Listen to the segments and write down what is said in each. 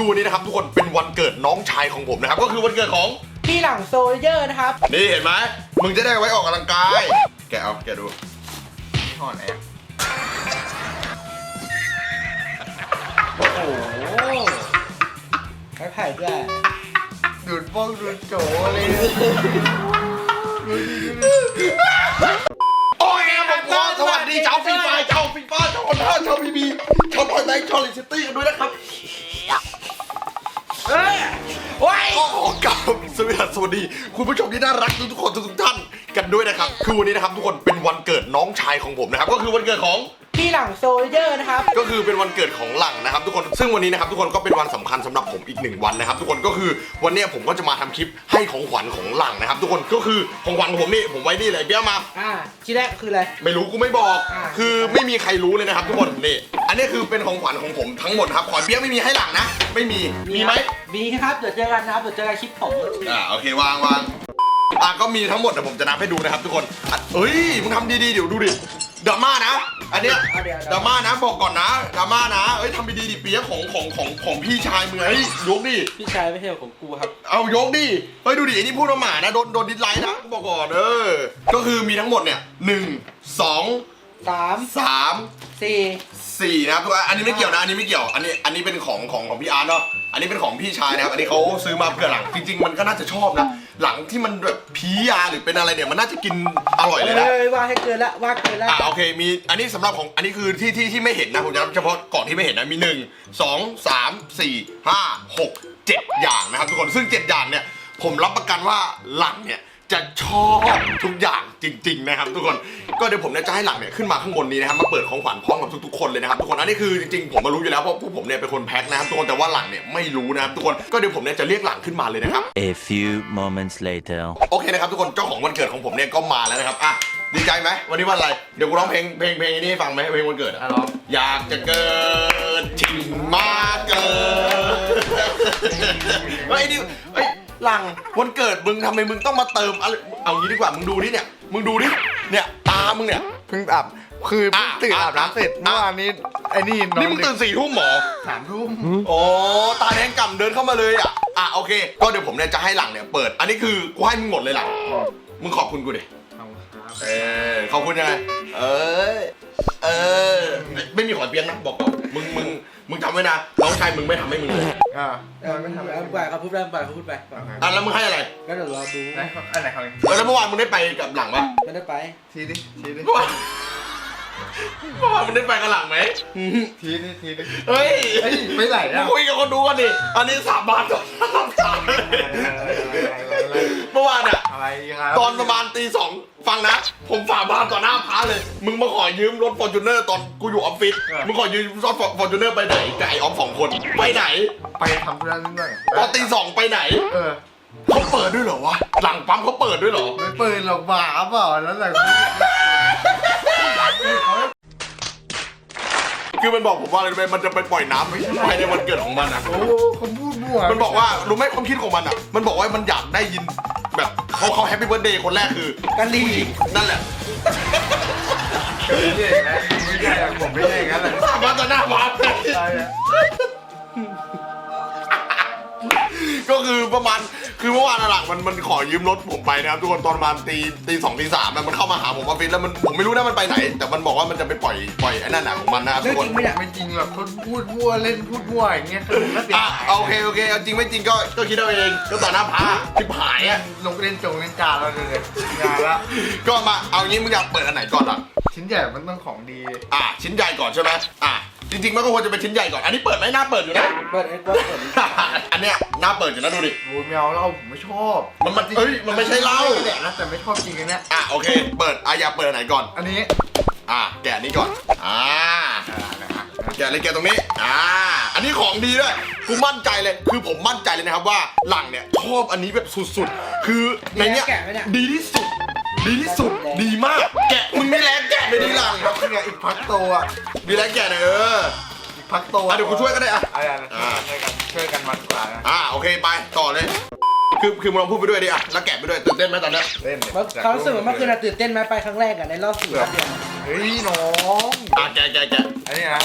คือวันนี้นะครับทุกคนเป็นวันเกิดน้องชายของผมนะครับ ก็คือวันเกิดของ พี่หลังโซลเยอร์นะครับ นี่เห็นไหมมึงจะได้ไว้ออกกำลังกาย แกะเอาแกะดูห่อนแอบโอ้โหไม้ไผ่ด้วยดูดป้องดูดโจเลยโอ้ยผมขอสวัสดีชาวฟีฟ่าชาวฟีฟ่าชาวคอนท่าชาวพีบีชาวพอยไนท์ชาวลิซิตี้กันด้วยนะครับ เฮ้ยว้ย ก็ขอกลับสวัสดีสวัสดี คุณผู้ชมที่น่ารักทุกๆคนทุกๆท่านกันด้วยนะครับ คือวันนี้นะครับทุกคนเป็นวันเกิดน้องชายของผมนะครับ ก็คือวันเกิดของ พี่หลังโซลเยอร์นะครับ ก็คือเป็นวันเกิดของหลังนะครับ ทุกคน ซึ่งวันนี้นะครับทุกคนก็เป็นวันสำคัญสำหรับผมอีกหนึ่งวันนะครับ ทุกคนก็คือวันเนี้ยผมก็จะมาทำคลิปให้ของขวัญของหลังนะครับ ทุกคนก็คือของขวัญของผมนี่ผมไว้นี่เลยเบี้ยมา อ่าที่แรกคืออะไร ไม่รู้กูไม่บอก อ่า คือไม่มีใครรู้เลยนะครับ ทุกคนนี่ อันนี้คือเป็นของขวัญของผมทั้งหมดครับขอนเบี้ยไม่มีให้หลังนะ ไม่มี มีไหม มีครับ เดี๋ยวเจอกันนะครับ เดี๋ยวเจอกันคลิปผม อ่าโอเควางวางอะก็มีทั้งหมดแต่ผมจะนับให้ดูนะครับทุกคนอะเอ้ยมึงทำดีๆเดี๋ยวดูดิ ดราม่านะ อันเนี้ยเอาเดี๋ยวดราม่านะบอกก่อนนะดราม่านะเอ้ยทำดีๆดิเปียกของของของของพี่ชายมึงเฮ้ยยกดิพี่ชายไม่ใช่ของกูครับเอายกดิเฮ้ยดูดิไอ้นี่พูดมาหมานะโดนโดนดิสไลค์นะบอกก่อนเออก็คือมีทั้งหมดเนี่ยหนึ่งสองสามสามสี่สี่นะครับทุกคนอันนี้ไม่เกี่ยวนะอันนี้ไม่เกี่ยวอันนี้อันนี้เป็นของของของพี่อาร์ตเนาะอันนี้เป็นของพี่ชายนะครับอันนี้เขาซื้อมาเพื่อหลังจริง ๆ มันก็น่าจะชอบนะ หลังที่มันแบบพียาหรือเป็นอะไรเนี่ยมันน่าจะกินอร่อยเลยนะ เอ้ยว่าให้เกินละว่าเกินละอ่าโอเคมีอันนี้สำหรับของอันนี้คือที่ที่ที่ไม่เห็นนะผมจะนับเฉพาะก่อนที่ไม่เห็นนะมีหนึ่งสองสามสี่ห้าหกเจ็ดอย่างนะครับทุกคนซึ่งเจ็ดอย่างเนี่ยผมรับประกันว่าหลังเนี่ย จะชอบทุกอย่างจริง ๆ นะครับ ทุกคนก็เดี๋ยวผมเนี่ยจะให้หลังเนี่ยขึ้นมาข้างบนนี้นะครับมาเปิดของขวัญพร้อมกับทุกๆคนเลยนะครับทุกคนอันนี้คือจริงๆผมมารู้อยู่แล้วเพราะพวกผมเนี่ยเป็นคนแพ็คนะครับทุกคนแต่ว่าหลังเนี่ยไม่รู้นะครับทุกคนก็เดี๋ยวผมเนี่ยจะเรียกหลังขึ้นมาเลยนะครับ A few moments later. โอเคนะครับทุกคนเจ้าของวันเกิดของผมเนี่ยก็มาแล้วนะครับอะดีใจไหมวันนี้วันอะไรเดี๋ยวกูร้องเพลงเพลงเพลงนี้ให้ฟังไหมเพลงวันเกิดอะอะร้องอยากจะเกิดชิงมาเกิดเฮ้ยนี่เฮ้ย หลังวันเกิดมึงทำไมมึงต้องมาเติมอะไรเอางี้ดีกว่ามึงดูนี่เนี่ย มึงดูนี่เนี่ยตามึงเนี่ย เพิ่งอาบคือเพิ่งอะตื่นอาบอะ น้ำเสร็จอะเมื่อวานนี้ไอ้นี่นอนี่นมึงดึตื่กนสี่ทุ่มหมอ สามทุ่มโอ้ตาแดงก่ำเดินเข้ามาเลยอะ อะโอเค ก็เดี๋ยวผมเนี่ยจะให้หลังเนี่ยเปิด อันนี้คือกูให้มึงหมดเลยหลัง มึงขอบคุณกูดิ เออขอบคุณยังไง เออ เออ ไม่มีขอเปียงนะบอกก่อนมึงมึงมึ งจำไว้นะน้องชายมึงไม่ทำให้มึงเลยอ่าเออไม่ทำอะไรไปเขาพูดไปไปเขาพูดไปอะแล้วมึงให้อะไรก็เดี๋ยวรอดูไหนอันไหนเขาเออแล้วเมื่อวานมึงได้ไปกับหลังปะไม่ได้ไปทีดิทีดิ เมื่อวานเมื่อวานมึงได้ไปกับหลังไหมทีดิทีดิเฮ้ยเฮ้ยไม่ไหลมึแล้งวคุยกับคนดูกันดิ อันนี้สามบาทต่อสามบาทเมื่อวานอะ อะไรครับตอนประมาณตีสองฟังนะ ผมฝ่าบานต่อหน้าพระเลย มึงมาขอยืมรถฟอร์จูเนอร์ตอนกูอยู่ออฟฟิศ มึงขอยืมรถฟอร์จูเนอร์ไปไหนกับไอออฟสองคน ไปไหน ไปทำธุระนิดหน่อยตอนตีสองไปไหน เออเขาเปิดด้วยเหรอวะ หลังปั๊มเขาเปิดด้วยเหรอ ไม่เปิดหรอกบ้าเปล่าแล้วหลัง คือมันบอกผมว่าอะไรรู้ไหมมันจะไปปล่อยน้ำภายในวันเกิดของมันอะ โอ้เขาพูดมั่วมันบอกว่ารู้ไหมความคิดของมันอะ มันบอกว่ามันอยากได้ยินแบบเขาเขาแฮปปี้เบิร์ดเดย์คนแรกคือกันลีนั่นแหละไม่ใช่อย่างนั้นไม่ใช่อย่างผมไม่ใช่อย่างนั้นเลยสามารถต่อหน้าพระใช่อะก็คือประมาณ คือเมื่อวานอะหลังมันมันขอยืมรถผมไปนะครับทุกคนตอนประมาณตีตีสองตีสามอะมันเข้ามาหาผมออฟฟิศแล้วมันผมไม่รู้นะมันไปไหน แต่มันบอกว่ามันจะไปปล่อยปล่อยไอ้นั่นหนังของมันนะครับเรื่ทุองกคนจริงไหมเนี่ยไม่จริงหรอกคนพูดมั่วเล่นพูดมั่วอย่างเงี้ยคือก็เสียอะหายโอเคโอเคเอาจริงไม่จริงก็ก็คิดเอาเองก็ต่อหน้าพระทิบหายอะลงเล่นจงเล่นจานแล้วเลยงานละก็มาเอางี้มึงอยากเปิดอันไหนก่อนล่ะ ชิ้นใหญ่มันต้องของดี อะชิ้นใหญ่ก่อนใช่ไหมอะ จริงๆมันก็ควรจะเป็นชิ้นใหญ่ก่อน อันนี้เปิดไหมหน้าเปิดอยู่นะ เปิดเอ็ดเปิดเปิดอันเนี้ยหน้าเปิดอยู่นะดูดิ โอ้ยแมวเหล้าผมไม่ชอบมันมันเอ้ยมันไม่ใช่เหล้า แหละนะแต่ไม่ชอบจริงอันเนี้ยอะโอเค เปิดอะอยากเปิดอันไหนก่อน อันนี้อะแกะอันนี้ก่อน อ่าอ่านะครับแกะเลยแกะตรงนี้ อ่า อันนี้ของดีด้วยกูมั่นใจเลย คือผมมั่นใจเลยนะครับว่าหลังเนี่ยชอบอันนี้แบบสุดๆ คือในเนี้ยแกะไหมเนี่ยดีที่สุด ดีที่สุด ดีมาก แกะมึงมีแรงแกะไปดีหลังครับเนี่ยอีกพักโตอะมีแรงแกะหน่อยเอออีกพักโตอะเดี๋ยวกูช่วยก็ได้อะอะไรนะช่วยกันช่วยกันมันกว่านะอ่าโอเคไปต่อเลย คือคือมึงลองพูดไปด้วยดิอะแล้วแกะไปด้วยตื่นเต้นไหมตอนเนี้ยเล่นเขารู้สึกว่าเมื่อคืนน่ะตื่นเต้นไหมไปครั้งแรกอะในรอบสี่รอบเดือนเฮ้ยน้อง อะแกะแกะแกะอันนี้นะ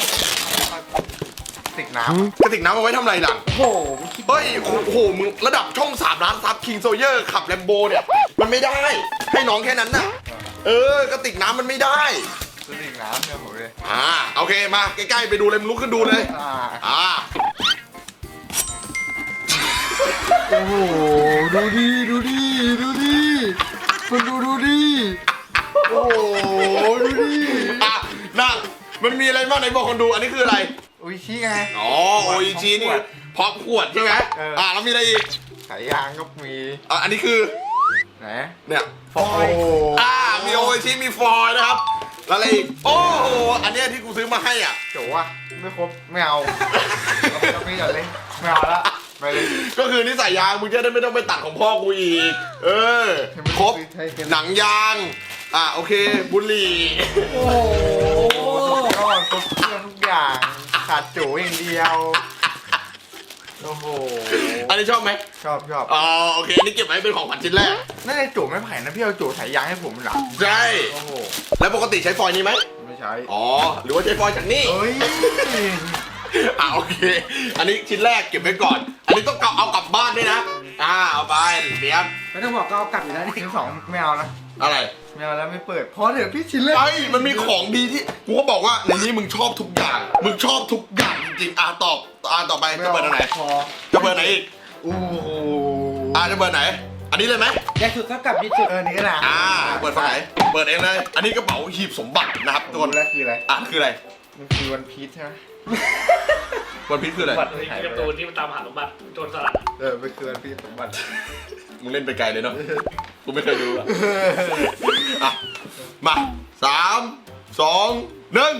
ติกน้กระติกน้ำเอาไว้ทำอะไรหลังโอ้โหมึงคิดเฮ้ยโอ้โหมึงระดับช่องสามล้านซับคิงโซเยอร์ขับแลมโบเนี่ยมันไม่ได้ ให้น้องแค่นั้นน่ะ เออกระติกน้ำมันไม่ได้ำกระติกน้ำเนี่ยผมเลยอ่าโอเคมาใกล้ๆไปดูเลยมึงลุกขึ้นดูเลยอ่าอ่าโอ้โหดูดิดูดิดูดิคุณดูดูดิโอ้โหดูดิอะนั่งมันมีอะไรบ้างไหนบอกคนดูอันนี้คืออะไร อุ้ยชี้ไง อ๋อโออิชินี่พร้อมขวดใช่ไหมเอออ่ อ่าแล้วมีอะไรอีกสายยางก็มีอะอันนี้คือไหนเนี่ยโอ้โหอ่ามีโออิชิมีฟอยล์นะครับแล้วอะไรอีกโอ้โหอันเนี้ยที่กูซื้อมาให้อะ โจวะไม่ครบไม่เอาเอาไปก่อนเลยไม่เอาละไปเลย ก็คือนิสัยยางมึงจะได้ไม่ต้องไปตัดของพ่อกูอีก เออ ครบ หนังยาง อะโอเค บุหรี่ โอ้โหก็ครบเครื่องทุกอย่าง ขาดโจอย่างเดียว โอ้โห อันนี้ชอบไหมชอบชอบอ๋อโอเคอันนี้เก็บไว้เป็นของขวัญชิ้นแรก น่าจะโจไม่ไผ่นะพี่เอาโจสายยางให้ผมเหรอใช่ โอ้โห แล้วปกติใช้ฟอยล์นี้ไหม ไม่ใช้อ๋อ หรือว่าใช้ฟอยล์จากนี่ เอ้ย อะโอเค อันนี้ชิ้นแรกเก็บไว้ก่อน อันนี้ต้องเอากลับบ้านด้วยนะ อ่าเอาไปเปียกไม่ต้องบอกก็เอากลับอยู่แล้วนี่ ชิ้นสองไม่เอานะ อะไรไม่เอาแล้วไม่เปิดพอเถอะพี่ชิ้นแรกไอ้ยมันมีของดีที่กูก็บอกว่าในนี้มึงชอบทุกอย่าง มึงชอบทุกอย่างจริงๆอะตอบอะต่อไปจะเปิดอันไหนพอจะเปิดไหนอีกโอ้โหอะจะเปิดไหน อันนี้เลยไหม ใหญ่สุดเท่ากับดีสุดเออนี่ก็นะอ่า เปิดฝั่งไหนเปิดเองเลย อันนี้กระเป๋าหีบสมบัตินะครับทุกตัคนแรกคืออะไรอะคืออะไร มันคือวันพีชใช่ไหมวันพีชคืออะไร บัตรเฮ้ยการ์ตูนที่มันตามหาสมบัติโจรสลัดเออมันคือวันพีชสมบัติ มึงเล่นไปไกลเลยเนาะกูไม่เคยดูอะอะมาสามสองหนึ่ง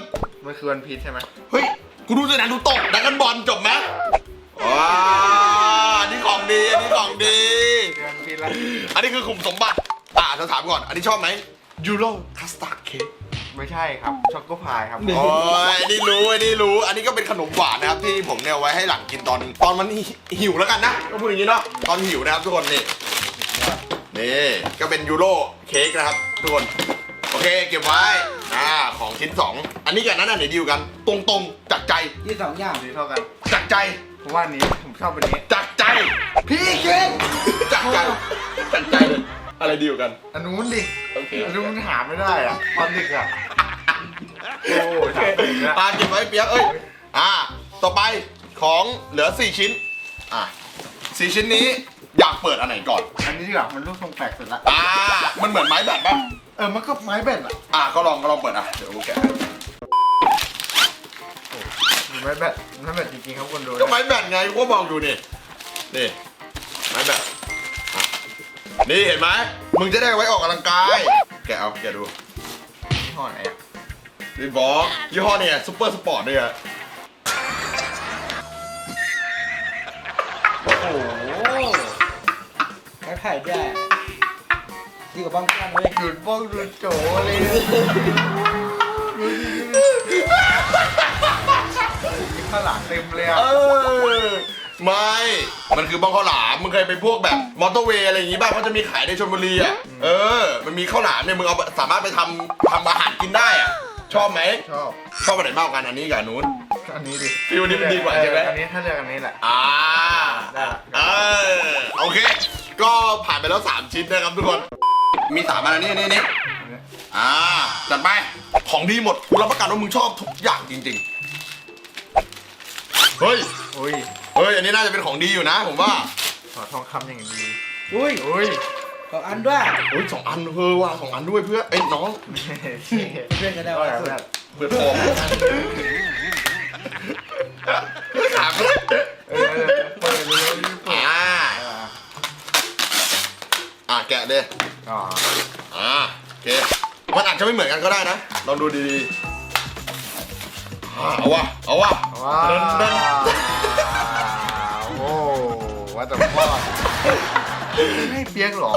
มันคือวันพีชใช่ไหมเฮ้ยกูดูจะหนังดูตกดักกันบอลจบไหมว้าอันนี้ของดีอันนี้ของดีคือวันพีชละอันนี้คือขุมสมบัติอ่าจะถามก่อน อันนี้ชอบไหมยูโรคัสตาร์ดเค้ก ไม่ใช่ครับ ช็อกโกพายครับ โอ้ยอันนี้รู้อันนี้รู้ อันนี้ก็เป็นขนมหวานนะครับที่ผมเนี่ยเอาไว้ให้หลังกินตอนตอนมันหิวแล้วกันนะก็พูดอย่างนี้เนาะ ตอนหิวนะครับทุกคนนี่ นี่ก็เป็นยูโรเค้กนะครับทุกคนโอเคเก็บไว้อ่าของชิ้นสองอันนี้กับอันนั้นอันไหนดีกว่ากัน ตรงๆจากใจยี่สองอย่างสีเท่ากันจากใจ เพราะว่าอันนี้ผมชอบอันนี้ จากใจ พี่เค้กจากใจจากใจเลยอะไรดีกว่ากัน อันนู้นดิโอเคอันนู้นมันหาไม่ได้อะตอนเด็กอะโอ้ถามผมนะอ่าเก็บไว้เปียกเอ้ยอ่าต่อไปของเหลือ 4 ชิ้นอ่าสี่ชิ้นนี้ อยากเปิดอันไหนก่อน อันนี้ดีกว่ามันรูปทรงแปลกสุดละ อ่า มันเหมือนไม้แบตปะเออ มันก็ไม้เบ็ดอะอ่าก็ลองก็ลองเปิดอะ เดี๋ยวกูแกะมันไม้เบ็ดไม้เบ็ดจริงๆครับคนดูก็ไม้แบตไงกูก็บอกอยู่นี่ นี่ ไม้แบตอะนี่เห็นไหมมึงจะได้เอาไว้ออกกำลังกาย แกะเอาแกะดู ยี่ห้อไหนอะรีบอกยี่ห้อเนี่ยซูเปอร์สปอร์ตเนี่ย ไม้ไผ่ด้วยดีกว่าบ้องก้อนเลยหยุดบ้องหยุดโจเลยข้างหลังเต็มเลยเออะอไม่ มันคือบ้องข้าวหลามมึงเคยไปพวกแบบมอเตอร์เวย์อะไรอย่างงี้บ้างเขาจะมีขายในชลบุรีอะเออ มันมีข้าวหลามเนี่ยมึงเอาสามารถไปทำทำอาหารกินได้อะชอบไหมชอบชอบอันไหนมากกว่ากันอันนี้กับอันนู้น อันนี้ดิฟิลนี้มันดีกว่าใช่ไหมอันนี้ถ้าเลือกอันนี้แหละ อ่าได้ละ เออโอเค ก็ผ่านไปแล้ว 3 ชิ้นนะครับทุกคน มีสามอันนี้นี่นี่อ่าจัดไป ของดีหมดกูรับประกันว่ามึงชอบทุกอย่างจริงๆ เฮ้ยอุ้ยเฮ้ย อันนี้น่าจะเป็นของดีอยู่นะ ผมว่าขอทองคำอย่างดีอุ้ยอุ้ยสองอันด้วยเฮ้ยสองอันเออว่ะสองอันด้วยเพื่อเอ้ยน้อง เพื่อนกันได้ได้ว่าแล้วสุดเพื่อนผมถามเลยเออเปิดเลยเปิด อ่า อ่า แกะเด้อ๋ออ่าโอเคมันอาจจะไม่เหมือนกันก็ได้นะ ลองดูดีๆอ่าเอาวะเอาวะว้าวโอ้ว่าแต่พ่อให้เปียกเหรอ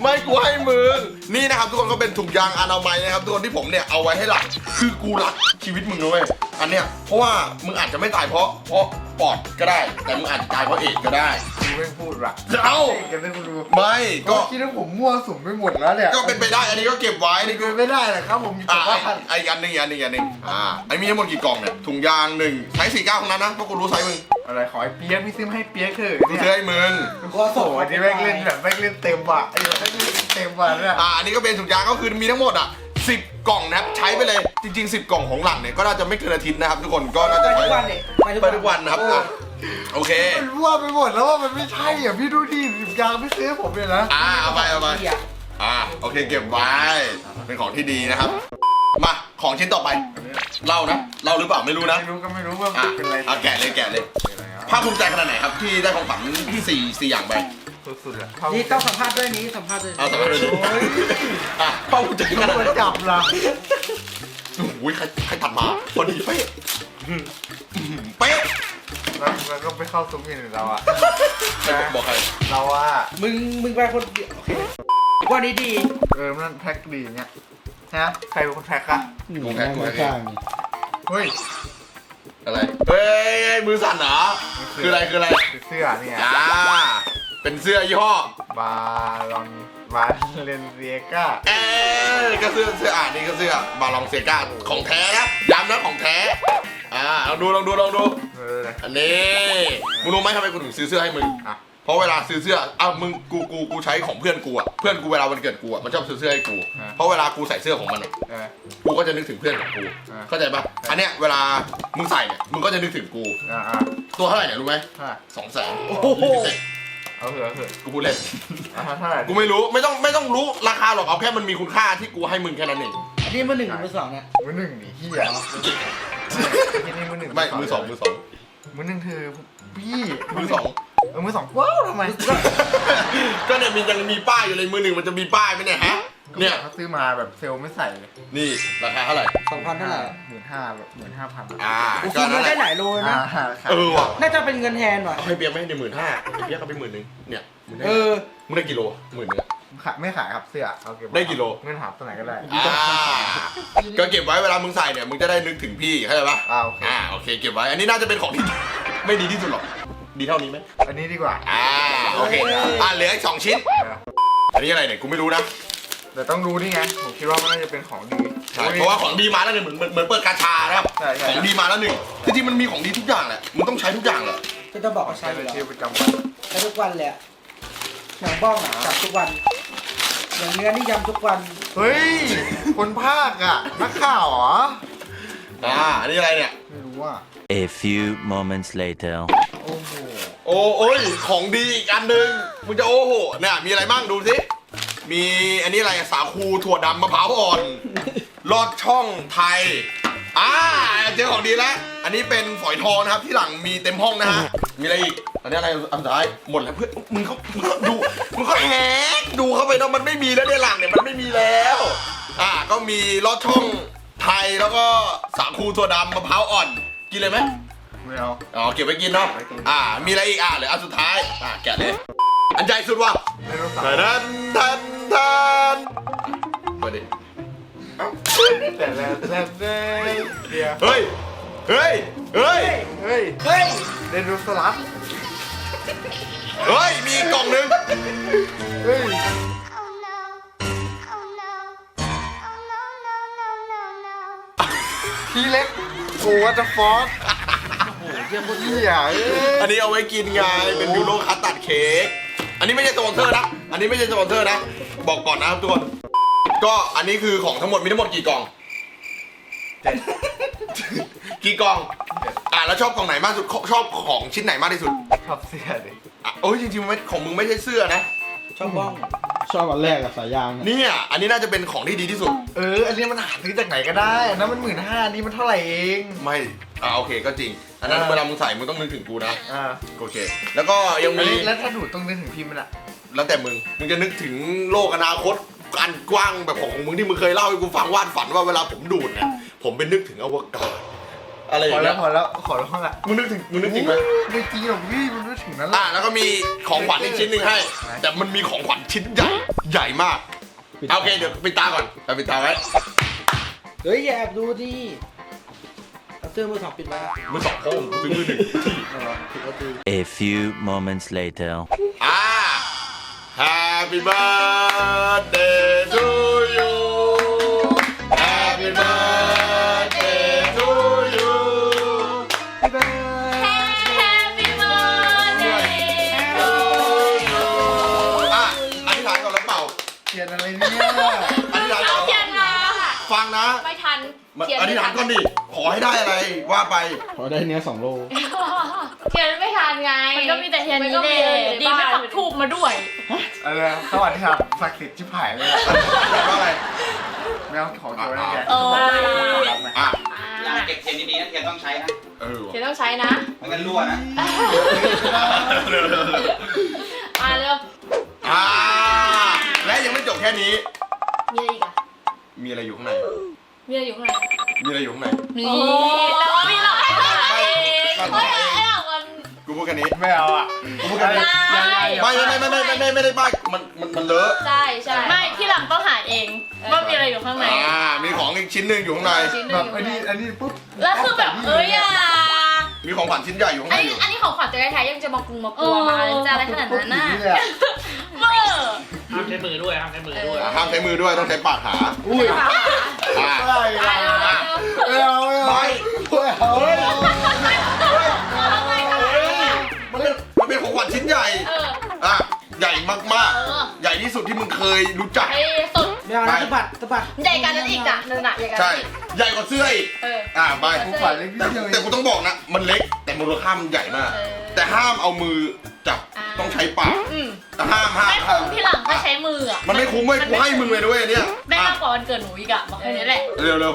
ไม่กูให้มึง นี่นะครับทุกคนก็เป็นถุงยางอนามัยนะครับทุกคนที่ผมเนี่ยเอาไว้ให้หลัก คือกูรักชีวิตมึงนะเว้ย อันเนี้ยเพราะว่ามึงอาจจะไม่ตายเพราะเพราะปอดก็ได้ แต่มึงอาจจะตายเพราะเอดส์ก็ได้ แม่งพูดว่ะเอ้าเก็บให้คุณดูไม่ก็ก็คิดว่าผมมั่วสุมไปหมดแล้วเนี่ยก็เป็นไปได้อันนี้ก็เก็บไว้นี่ก็ เป็นไม่ได้หรอกครับผมมีอ่าแต่ว่าไอ้อีกอันหนึงอีกอันหนึงอีกอันหนึงอ่าไอ้มีทั้งหมดกี่กล่องเนี่ยถุงยางหนึ่งไซส์สี่เก้าของนั้นนะเพราะกูรู้ไซส์มึงอะไรขอให้เปียกพี่ซื้อมาให้เปียกเถอะกูเนี่ยซื้อให้มึงก็โอ้ส่งโหนี่แม่งเล่นแบบแม่งเล่นเต็มว่ะไอ้แบบแม่งเล่นเต็มว่ะเนี่ยอ่าอันนี้ก็เป็นถุงยางก็คือมีทั้งหมดอะสิบกล่องนะครับใช้ไปเลยจริงๆ10กล่องของหลังเนี่ยก็น่าจะไม่เกินอาทิตย์นะครับทุกคนก็น่าไปจะทุใช้กวันเนี่ยไปทุกวันนะครับอะ โอเค มันมั่วไปหมดแล้วว่ามันไม่ใช่อะพี่ดูดิสิบยางพี่ซื้อให้ผมเลยนะอ่าเอาไปเอาไป เหี้ยอ่าโอเคเก็บไว้ เป็นของที่ดีนะครับ มาของชิ้นต่อไปเล่านะเล่าหรือเปล่าไม่รู้นะไม่รู้ก็ไม่รู้ว่าอะเป็นอะไรเอาแกะเลยแกะเลยเป็นอะไรครับภาคภูมิใจขนาดไหนครับที่ได้ของขวัญสี่สี่อย่างไปสุดๆอะนี่ต้องสัมภาษณ์ด้วยนี้สัมภาษณ์ด้วยเอาสำหรับเลยอะภาคภูมิใจขนาดมัไหนนจับละโอ้ยใครใครตัดมาพอดีเป๊ะอื้อเป๊ะ แล้วมันก็ไปเข้าซุ้มกันเราอะใครบอกใครเราอะมึงมึงไปคนเดียวโอเควันนี้ดีเออมันแพ็คดีเนี่ยฮะใครเป็นคนแพ็คอะกูแพ้กูแพ้เฮ้ยอะไรเฮ้ยมือสั่นเหรอคืออะไรคืออะไรคือเสื้อเนี่ยอ่าเป็นเสื้อยี่ห้อบาลอนบาเลนเซียก้าเอ๊ก็เสื้อเสื้ออ่านี่ก็เสื้อบาลองเซกาของแท้นะย้ำนะของแท้อ่าลองดูลองดูลองดู เอออันนี้มึงรู้ไหมทำไมกูถึงซื้อเสื้อให้มึงอะเพราะเวลาซื้อเสื้ออ้าวมึงกูกูกูใช้ของเพื่อนกูอะเพื่อนกูเวลาวันเกิดกูอะมันชอบซื้อเสื้อให้กูเพราะเวลากูใส่เสื้อของมันอะเออ กูก็จะนึกถึงเพื่อนของกูอ่าเข้าใจปะอันเนี้ยเวลามึงใส่เนี่ยมึงก็จะนึกถึงกู อะอะตัวเท่าไหร่เนี่ยรู้ไหมเท่าไหร่สองแสนโอ้โห เอาเถอะเอาเถอะกูพูดเล่น อะเท่าไหร่กูไม่รู้ไม่ต้องไม่ต้องรู้ราคาหรอกเอาแค่มันมีคุณค่าที่กูให้มึงแค่นั้นเองอันนี้มือหนึ่งหรือมือสองเนี่ยมือหนึ่งดิเฮียที่นี่มือหนึ่งไม่มือสองมือสอง มือหนึ่งเธอพี่มือสองเออมือสองว้าวทำไมก็เนี่ยมียังมีป้ายอยู่เลยมือหนึ่งมันจะมีป้ายไหมเนี่ยฮะ เนี่ยเขาซื้อมาแบบเซลล์ไม่ใส่เลยนี่ราคาเท่าไหร่สองพันเท่าไหร่หมื่นห้าแบบหมื่นห้าพันอ่าโอ้โหก็มันั่นนแหได้ละหลายโลเลยอ่านะค่ะเออว่ะน่าจะเป็นเงินแทนว่ะ เอาให้เบียร์ไหมในหมื่นห้าเบียร์ก็ไปหมื่นหนึ่งเนี่ยมึงได้เออมึงได้กิโลหมื่นหนึงอะ ขายไม่ขายครับเสื้อเอาเก็บว้ได้กี่โล เงินหาตัวไหนก็ได้ อ่าก็เก็บไว้เวลามึงใส่เนี่ยมึงจะได้นึกถึงพี่เข้าใจปะอ่าโอเค อ่าโอเคเก็บไว้ อันนี้น่าจะเป็นของที่ ไม่ดีที่สุดหรอก ดีเท่านี้ไหมอันนี้ดีกว่าอ่าโอเคอ่าเหลืออีกสองชิ้น เอออันนี้อะไรเนี่ยกูไม่รู้นะแต่ต้องดูนี่ไง ผมคิดว่ามันน่าจะเป็นของดีใช่เพราะว่าของดีมาแล้วเนี่ยเหมือนเหมือนเหมือนเปิดกาชานะครับใช่ใช่ของดีมาแล้วหนึ่งจริงๆมันมีของดีทุกอย่างแหละมึงต้องใช้ทุกอย่างแหละก็จะบอกว่าใช้ใช้อเป็นยู่ชีแล้ววิตประจำวันใช้ทุกวันเลยอะหนังบ้องอะจับทุกวัน อย่างเนื้อนี่ยำทุกวันเฮ้ย คนภาคอะ นักข่าวเหรอ อ่า อันนี้อะไรเนี่ย ไม่รู้อะ A few moments later. โอ้โห โอ้โอ้ย ของดีอีกอันหนึ่งมึงจะโอ้โหเนี่ยมีอะไรบ้างดูสิ มีอันนี้อะไรสาคูถั่วดำมะพร้าวอ่อน ลอดช่องไทย อ่า เจอของดีแล้ว อันนี้เป็นฝอยทองนะครับที่หลังมีเต็มห้องนะฮะ มีอะไรอีก อันนี้อะไรอันสุดท้ายหมดแล้วเพื่อนมึงเขามึงเขาดูมึงเขาแฮก ดูเข้าไปเนาะมันไม่มีแล้วในหลังเนี่ยมันไม่มีแล้ว อ่าก็มีลอดช่องไทยแล้วก็สาคูถั่วดำมะพร้าวอ่อน กินเลยไหมไม่เอาอ๋อเก็บไว้กินเนาะอ่า มีอะไรอีกอะเหลืออันสุดท้ายอ่าแกะเลย อันใหญ่สุดว่ะไม่รู้สักทันทันทันเปิดดิแต่แล้วแต่แล้วเดียวเฮ้ยเฮ้ยเฮ้ยเฮ้ยเฮ้ยเดนดูสลัด เฮ้ย มีอีกกล่องหนึงเฮ้ย Oh no. Oh no. Oh no, no, no, no, no. ทีเล็กโอ้วัตฟอร์ดโอ้โหเยี่ยมโคตรเหี้ยเอ้ยอันนี้เอาไว้กินไง เป็นยูโรคัสตัดเค้ก อันนี้ไม่ใช่สปอนเซอร์นะ อันนี้ไม่ใช่สปอนเซอร์นะ บอกก่อนนะครับทุกคน ก็อันนี้คือของทั้งหมดมีทั้งหมดกี่กล่อง กี่กล่อง อ่าแล้วชอบกล่องไหนมากสุด ชอบของชิ้นไหนมากที่สุด ชอบเสื้อดิ อะโอ้ยจริงๆมันไม่ของมึงไม่ใช่เสื้อนะ ชอบบ้อง ชอบอันแรกอะสายยางอะเนี่ย อันนี้น่าจะเป็นของที่ดีที่สุด เออ อันนี้มันหาซื้อจากไหนก็ได้ อันนั้นมันหมื่นห้าอันนี้มันเท่าไหร่เอง ไม่ อ่าโอเคก็จริง อันนั้นอ่าเวลามึงใส่มึงต้องนึกถึงกูนะ อ่าโอเค แล้วก็ยังอันมีนี้แล้วถ้าดูดต้องนึกถึงพิมพ์มันอะแล้วแต่มึง มึงจะนึกถึงโลกอนาคตอันกว้างแบบของมึงที่มึงเคยเล่าให้กูฟังวาดฝันว่าเวลาผมดูดเนี่ย ผมเป็นนึกถึงอวกาศ อะไรอพอย่างแล้เงี้วยพอแล้วขอร้องละมึงนึกถึงมึงนึกจริงไหมไม่จริงหรอกพี่มันนึกถึงนั้นแหอ่าละแล้วก็มีของขวัญอีกชิ้นหนึ่งให้ แต่มันมีของขวัญชิ้นใหญ่ใหญ่มากโอเคเดี๋ยวปิดตาก่อนเอาปิดตาไว้เฮ้ยอย่าแอบดูดิซื้อมือสองปิดไว้นะมือสองโค้งซื้อมือหนึ่ง A few moments later. อ่า Happy birthday นะไม่ทันมาเขียนอไม่ธิษฐาทันนก่อนดิ ขอให้ได้อะไรว่าไป ขอได้เนื้อสองโล เขียนไม่ทันไงมันก็มีแต่เทียนมันี้ก็แหมีละอยู่ในดีไม่บ้านปักทูบมาด้วยอะไรนะสวัสดีครับศักดิ์สิทธิ์ชิบหายเลยอะว่าอะไร ไม่เอาของตัวนี้แกโอ้ยรับไหมอะอ่าเก็บเทียนดีๆนะเทียนต้องใช้นะเออเขียนต้องใช้นะไม่งั้นรั่วนะ เร็วเร็วเร็วอ่าเริ่มอ่าและยังไม่จบแค่นี้ มีอะไรอีกอะ มีอะไรอยู่ข้างในมีอะไรอยู่ข้างในมีอะไรอยู่ข้างในนี่แล้วก็มีเราให้เราเองไม่เฮ้ยไอ้หลังมันกูพูดแค่นี้ไม่เอาอะกูพูดแค่นี้ไม่ไม่ไม่ไม่ไม่ไม่ไม่ได้ป้ายมันมันมันเลอะใช่ใช่ไม่ที่หลังต้องหาเองว่ามีอะไรอยู่ข้างในอ่ามีของอีกชิ้นหนึ่งอยู่ข้างในชิ้นหแบนึ่งบอยู่อันนี้ข้างในอันนี้ปุ๊บแล้วคือแบบเอ้ยอะมีของขวัญชิ้นใหญ่อยู่ข้างอัในนอนี้ยู่อันนี้ของขวัญจะได้แท้ยังจะมากุงมากลัวมาเลยจะอะไรขนาดนั้นน่ะเนี่ยเมื่อ ห้ามใช้มือด้วยห้ามใช้มือด้วย อ่าห้ามใช้มือด้วยต้องใช้ปากหาอุ้ยอ่าอะไรไปอะเร็วเร็วไม่เอาไม่เอาไม่เอามันเป็นมันเป็นของขวัญชิ้นใหญ่เอออะใหญ่มากเออๆใหญ่ที่สุดที่มึงเคยรู้จักไอ้สุดไม่เอานะสะบัดสะบัดใหญ่กันนั้นอีกอะนั่นน่ะใหญ่กันใช่ ใหญ่กว่าเสื้ออีกเออ อ่าไป กูฝันเล็กนิดแต่เดียวเอแต่งกูต้องบอกนะ มันเล็กแต่มูลค่ามันใหญ่มาก เออแต่ห้ามเอามือจับอ่า ต้องใช้ปากอืม ห้ามห้ามไม่ห้าคุ้มมที่หลังก็ใช้มืออะมันไม่คุ้มเว้ยกูให้มึงเลยด้วยเนี่ยแม่อะมากกว่าวันเกิดหนูอีกอะบอกแค่นี้แหละ เร็วเร็ว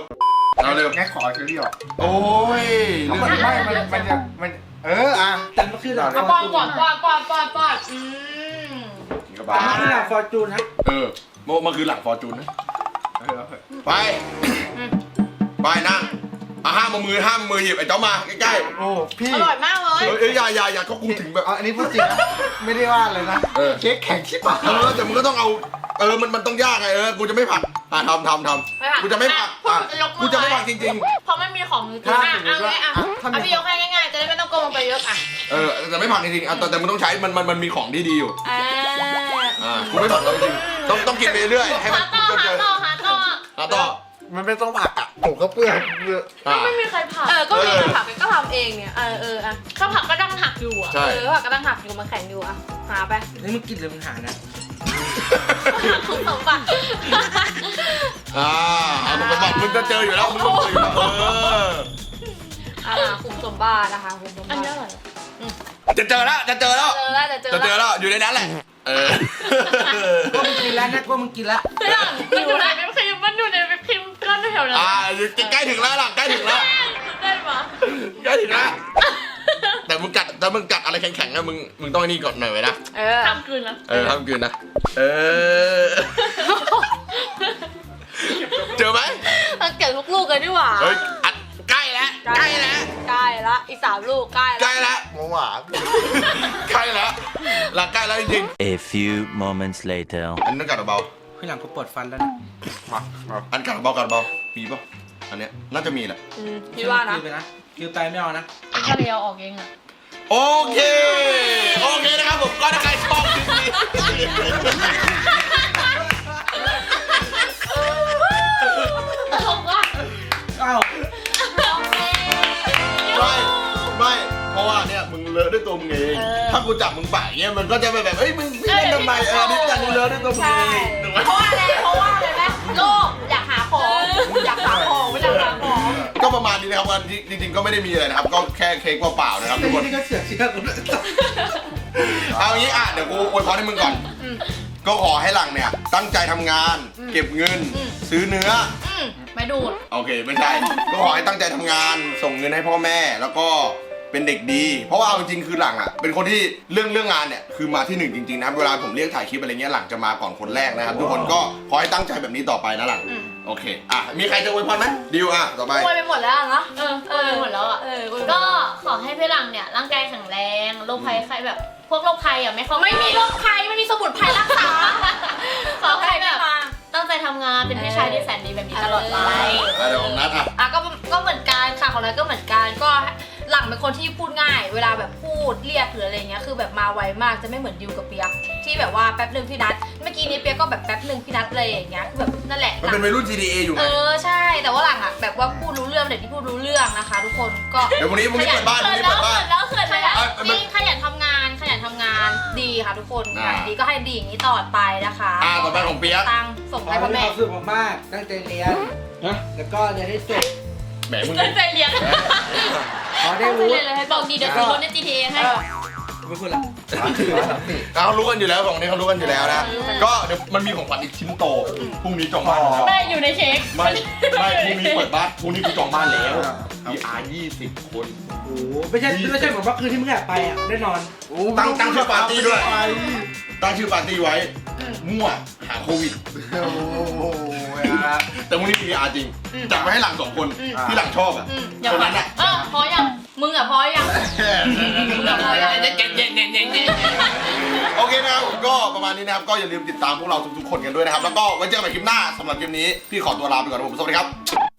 เอาเร็วงั้นขอเชอรี่ออกโอ้ยเอามันไม่ มันมันจะมัน เอออะแต่เมื่อคืนหลังเอาป้อนก่อนป้อนป้อนป้อนป้อนอืมนี่ก็แต่บ้าเมื่อคืนหลังฟอร์จูนนะเออเมื่อเมื่อคืนหลังฟอร์จูนนะ เออไปไปนั่ง อะห้ามเอามือห้ามมือหยิบไอ้เจ้ามาใกล้โอ้พี่อร่อยมากเลๆย เอ้ยเอ้ยอย่าอย่าอย่าก็กูถึงแบบ เอาอันนี้พูดจริงนะไม่ได้ว่าเลยนะเออ เค้กแข็งชิบหายเออแต่มึงก็ต้องเอา เออมันมันต้องยากไงเออกูจะไม่ผลักอะทำทำทไม่ผลักำกูจะไม่ผลักอะพูดจะยกมือกูจะไม่ผลักจริง เพราะไม่มีของมือถืออะเอาไงอะเอาพี่ยกให้ง่ายๆจะได้ไม่ต้องโกงลงไปเยอะอะๆ เออแต่ไม่ผลักจริงๆอะแต่แต่มึงต้องใช้มันมันมันมีของที่ดีอยู่อ่าอ่ากูไม่ผลักแล้วจริงๆต้องต้องกินไปเรื่อยๆให้มันหาต่อจนหาเจอต่อหาต่ออะต่อ มันไม่ต้องผักอะผมก็เปื้อนเปื้อนอะ ไม่มีใครผักเออ ก็มีคนผักก็ทำเองเนี่ย เออเอออะข้าวผักก็ดังหักอยู่อะ ใช่ เออผักก็ต้องหักอยู่มันแข็งอยู่อะ หาไปนี่มึงกินหรือมึงหานะหักคุณสมบัติ อ่าเอามึงก็บอกมึงก็เจออยู่แล้วมึงก็เจออยู่แล้วเอออ่าคุมสมบัตินะคะคุมสมอับันตินี้อร่อยจะเจอแล้วจะเจอแล้ว เจอแล้วจะเจอจะเจอแล้วแล้วอยู่ในนั้นแหละ เออ ก็มึงกินแล้วนะก็มึงกินแล้วพี่หลังมันอยู่ในวิปครีมมันอยู่ในวิปครีมก้อน แถวนั้นอ่าใกล้ถึงแล้วหลังใกล้ถึงแล้วได้ปะใกล้ถึงแล้วแต่มึงกัดแต่มึงกัดอะไรแข็งๆนะมึงมึงต้องไอ้นี่ก่อนหน่อยไว้นะเออทำคืนแล้วเออห้ามกลืนนะเออเจอไหมมันเก็บทุกลูกเลยดีกว่าเฮ้ยอัดใกล้แล้วใกล้แล้วใกล้ละอีกสามลูกใกล้ใกละล้แล้วหวานใกล้แล้วหลังใกล้แล้วจริง A few moments later. ๆอันนั้นกัดเบา พี่หลังก็ปวดฟันแล้วนะมามาอันกัดเบากัดเบามีป่ะอันเนี้ยน่าจะมีแหละอืมพี่ว่านะกินไปนะกินไปไม่เอานะถ้าเรียวออกเองอะโอเค โอเคนะครับผมก็ถ้าใครชอบคลิปนี้บอกว่าอ้าวไม่ไม่เพราะว่าเนี่ยมึง เลอะด้วยตัวมึงเองถ้ากูจับมึงปากเนี่ยมันก็จะแบบเอ้ยมึงพี่เล่นทำไมเออนี่จับมึงเลอะด้วยตัวมึงใช่เองถูกไหมเพราะว่าอะไรเพราะว่าอะไรไหมโลกอยากหาของอยากหาของไม่อยากหาของ ก็ประมาณนี้นะครับวันจริงๆก็ไม่ได้มีอะไรนะครับ ก็แค่เค้กเปล่าๆนะครับทุกคน นี่ก็เสือกเชือกกูด้วยเอางี้อะเดี๋ยวกูอวยพรให้มึงก่อน ก็ขอให้หลังเนี่ย ตั้งใจทำงาน เก็บเงิน ซื้อเนื้อ อืมไม่ดูด โอเค ไม่ใช่ ก็ขอให้ตั้งใจทำงาน ส่งเงินให้พ่อแม่ แล้วก็ เป็นเด็กดี เพราะว่าเอาจริงๆคือหลังอะ เป็นคนที่เรื่องเรื่องงานเนี่ยคือมาที่หนึ่งจริงๆนะครับเวลาผมเรียกถ่ายคลิปอะไรเงี้ยหลังจะมาก่อนคนแรกนะครับทุกคนก็ขอให้ตั้งใจแบบนี้ต่อไปนะหลังโอเค อะ มีใครจะอวยพรไหมดิวอะ ต่อไปป่วยไปหมดแล้วอะเนาะเออเออหมดแล้วอะเออก็ขอให้พี่หลังเนี่ยร่างกายแข็งแรงโรคภัยไข้แบบพวกโรคภัยอะไม่เข้าไม่มีโรคภัยไม่มีสมุนไพรรักษาขอให้แบบตั้งใจทำงานเป็นพี่ชายที่แสนดีแบบนี้ตลอดไป อะเดี๋ยวของนัดอะ อะก็ก็เหมือนกันค่ะของนั้นก็เหมือนกันก็หลั งเป็นคนที่พูดง่าย เวลาแบบพูดเรียกหรืออะไรเงี้ยคือแบบมาไวมากจะไม่เหมือนดิวกับเปียกที่แบบว่าแป๊บหนึ่งพี่นัทเมื่อกี้นี้เปียกก็แบบแป๊บหนึ่งพี่นัทอะไรอย่างเงี้ยคือแบบนั่นแหละมันเป็นวัยรุ่น GTA อยู่ไงเออใช่แต่ว่าหลังอะแบบว่าพูดรู้เรื่องเด็กที่พูดรู้เรื่องนะคะ ทุกคนก็ เดี๋ยววันนี้วันนี้เปิดบ้านวันนี้เปิดบ้าน แล้วเขินแล้วเอ้ยจริงขยันทำงานขยันทำงานดีค่ะทุกคนอ่า งานดีก็ให้ดีอย่างนี้ตลอดไปนะคะอ่าต่อไปของเปียก ตังค์ส่งขอให้ให้พ่อมีแม่ความสุขมากๆตั้งใจเรียนฮะแล้วก็เรียนให้จบ แหมมึง ตั้งใจเรียนขอได้ตั้งใจรู้เรียนเลยให้บอกดีเดี๋ยวซื้อรถใน GTA ให้ ไม่พูดละเขารู้กันอยู่แล้วของนี้เขารู้กันอยู่แล้วนะก็เดี๋ยวมันมีของขวัญอีกชิ้นโต พรุ่งนี้จองบ้านแล้วแม่อยู่ในเค้กไม่ไม่พรุ่งนี้เปิดบ้านพรุ่งนี้กูจองบ้านแล้ว VR 20คนโอ้โหไม่ใช่ไม่ใช่เหมือนว่าคืนที่มึงอยากไปอะได้นอน ตั้งตั้งชื่อปาร์ตี้ด้วยไป ตั้งชื่อปาร์ตี้ไว้ มั่วหาโควิด โอ้โหแต่พรุ่งนี้ VR จริงจัดไว้ให้หลังสองคนที่หลังชอบอะอืมอย่าคนพอนั้นอะเออพอยัง มึงอะพอยัง มึงอะพอยัง โอเคนะครับผมก็ประมาณนี้นะครับ ก็อย่าลืมติดตามพวกเราทุกๆคนกันด้วยนะครับ แล้วก็ไว้เจอกันใหม่คลิปหน้าสำหรับคลิปนี้ พี่ขอตัวลาไปก่อนนะครับผมสวัสดีครับ